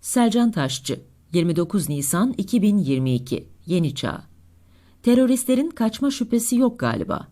Selcan Taşçı 29 Nisan 2022 Yeni Çağ Teröristlerin kaçma şüphesi yok galiba.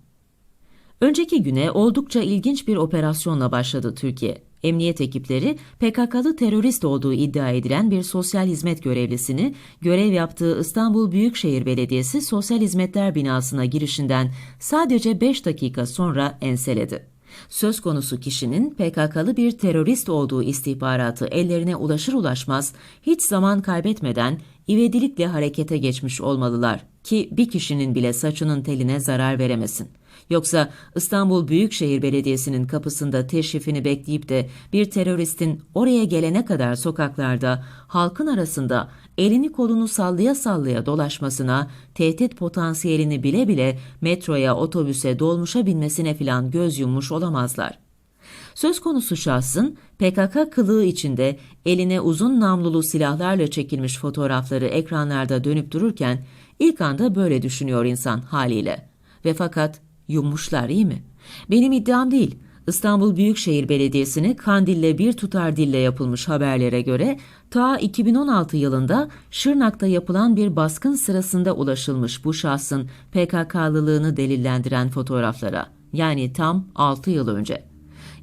Önceki güne oldukça ilginç bir operasyonla başladı Türkiye. Emniyet ekipleri PKK'lı terörist olduğu iddia edilen bir sosyal hizmet görevlisini görev yaptığı İstanbul Büyükşehir Belediyesi Sosyal Hizmetler binasına girişinden sadece 5 dakika sonra enseledi. Söz konusu kişinin PKK'lı bir terörist olduğu istihbaratı ellerine ulaşır ulaşmaz hiç zaman kaybetmeden ivedilikle harekete geçmiş olmalılar ki bir kişinin bile saçının teline zarar veremesin. Yoksa İstanbul Büyükşehir Belediyesi'nin kapısında teşrifini bekleyip de bir teröristin oraya gelene kadar sokaklarda halkın arasında elini kolunu sallaya sallaya dolaşmasına, tehdit potansiyelini bile bile metroya, otobüse, dolmuşa binmesine filan göz yummuş olamazlar. Söz konusu şahsın PKK kılığı içinde eline uzun namlulu silahlarla çekilmiş fotoğrafları ekranlarda dönüp dururken ilk anda böyle düşünüyor insan haliyle. Ve fakat yummuşlar iyi mi? Benim iddiam değil. İstanbul Büyükşehir Belediyesi'ni Kandil'le bir tutar dille yapılmış haberlere göre ta 2016 yılında Şırnak'ta yapılan bir baskın sırasında ulaşılmış bu şahsın PKK'lılığını delillendiren fotoğraflara. Yani tam 6 yıl önce.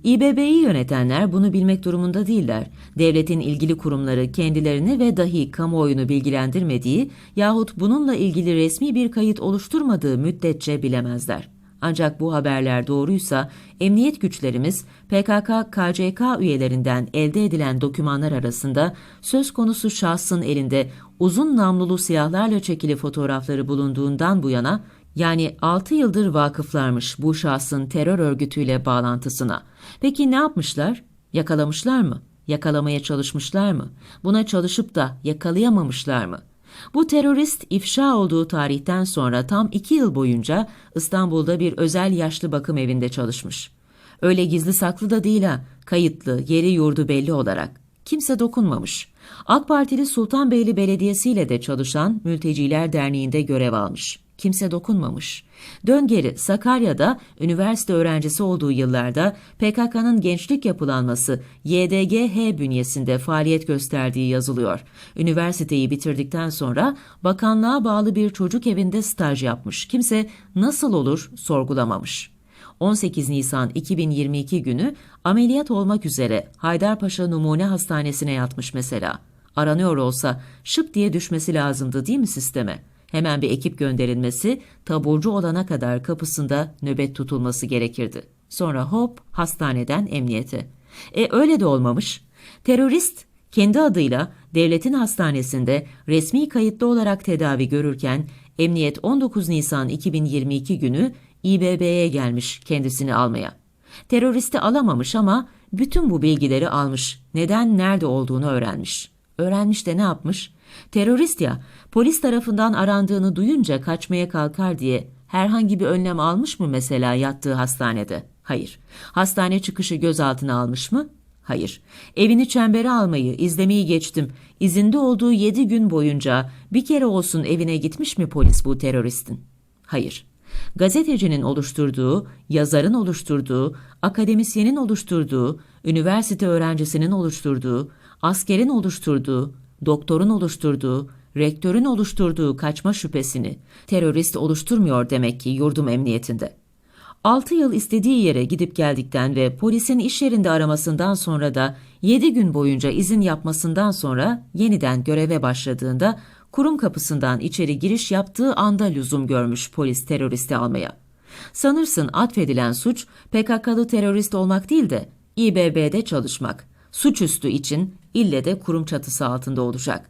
İBB'yi yönetenler bunu bilmek durumunda değiller. Devletin ilgili kurumları kendilerini ve dahi kamuoyunu bilgilendirmediği yahut bununla ilgili resmi bir kayıt oluşturmadığı müddetçe bilemezler. Ancak bu haberler doğruysa emniyet güçlerimiz PKK-KCK üyelerinden elde edilen dokümanlar arasında söz konusu şahsın elinde uzun namlulu silahlarla çekili fotoğrafları bulunduğundan bu yana yani 6 yıldır vakıflarmış bu şahsın terör örgütüyle bağlantısına. Peki ne yapmışlar? Yakalamışlar mı? Yakalamaya çalışmışlar mı? Buna çalışıp da yakalayamamışlar mı? Bu terörist ifşa olduğu tarihten sonra tam iki yıl boyunca İstanbul'da bir özel yaşlı bakım evinde çalışmış. Öyle gizli saklı da değil ha, kayıtlı, yeri yurdu belli olarak. Kimse dokunmamış. AK Partili Sultanbeyli Belediyesi ile de çalışan Mülteciler Derneği'nde görev almış. Kimse dokunmamış. Dön geri Sakarya'da üniversite öğrencisi olduğu yıllarda PKK'nın gençlik yapılanması YDGH bünyesinde faaliyet gösterdiği yazılıyor. Üniversiteyi bitirdikten sonra bakanlığa bağlı bir çocuk evinde staj yapmış. Kimse nasıl olur sorgulamamış. 18 Nisan 2022 günü ameliyat olmak üzere Haydarpaşa Numune Hastanesi'ne yatmış mesela. Aranıyor olsa şıp diye düşmesi lazımdı değil mi sisteme? Hemen bir ekip gönderilmesi, taburcu olana kadar kapısında nöbet tutulması gerekirdi. Sonra hop hastaneden emniyete. E öyle de olmamış. Terörist kendi adıyla devletin hastanesinde resmi kayıtlı olarak tedavi görürken emniyet 19 Nisan 2022 günü İBB'ye gelmiş kendisini almaya. Teröristi alamamış ama bütün bu bilgileri almış. Neden nerede olduğunu öğrenmiş. Öğrenmiş de ne yapmış? Terörist ya, polis tarafından arandığını duyunca kaçmaya kalkar diye herhangi bir önlem almış mı mesela yattığı hastanede? Hayır. Hastane çıkışı gözaltına almış mı? Hayır. Evini çembere almayı, izlemeyi geçtim. İzinde olduğu yedi gün boyunca bir kere olsun evine gitmiş mi polis bu teröristin? Hayır. Gazetecinin oluşturduğu, yazarın oluşturduğu, akademisyenin oluşturduğu, üniversite öğrencisinin oluşturduğu, askerin oluşturduğu, doktorun oluşturduğu, rektörün oluşturduğu kaçma şüphesini terörist oluşturmuyor demek ki yurdum emniyetinde. 6 yıl istediği yere gidip geldikten ve polisin iş yerinde aramasından sonra da 7 gün boyunca izin yapmasından sonra yeniden göreve başladığında kurum kapısından içeri giriş yaptığı anda lüzum görmüş polis teröristi almaya. Sanırsın atfedilen suç PKK'lı terörist olmak değil de İBB'de çalışmak. Suçüstü için ille de kurum çatısı altında olacak.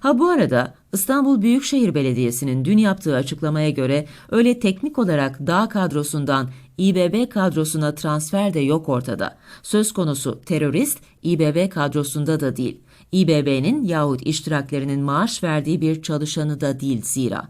Ha bu arada İstanbul Büyükşehir Belediyesi'nin dün yaptığı açıklamaya göre öyle teknik olarak dağ kadrosundan İBB kadrosuna transfer de yok ortada. Söz konusu terörist İBB kadrosunda da değil. İBB'nin yahut iştiraklerinin maaş verdiği bir çalışanı da değil zira.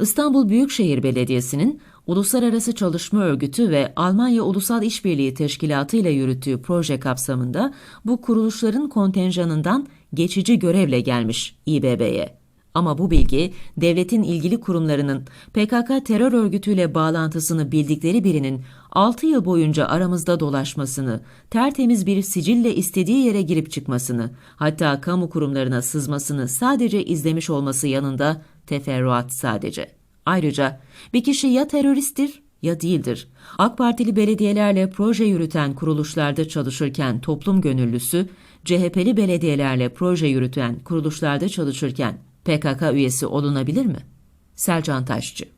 İstanbul Büyükşehir Belediyesi'nin Uluslararası Çalışma Örgütü ve Almanya Ulusal İşbirliği Teşkilatı ile yürüttüğü proje kapsamında bu kuruluşların kontenjanından geçici görevle gelmiş İBB'ye. Ama bu bilgi devletin ilgili kurumlarının PKK terör örgütüyle bağlantısını bildikleri birinin 6 yıl boyunca aramızda dolaşmasını, tertemiz bir sicille istediği yere girip çıkmasını, hatta kamu kurumlarına sızmasını sadece izlemiş olması yanında teferruat sadece. Ayrıca bir kişi ya teröristtir ya değildir. AK Partili belediyelerle proje yürüten kuruluşlarda çalışırken toplum gönüllüsü, CHP'li belediyelerle proje yürüten kuruluşlarda çalışırken PKK üyesi olunabilir mi? Selcan Taşçı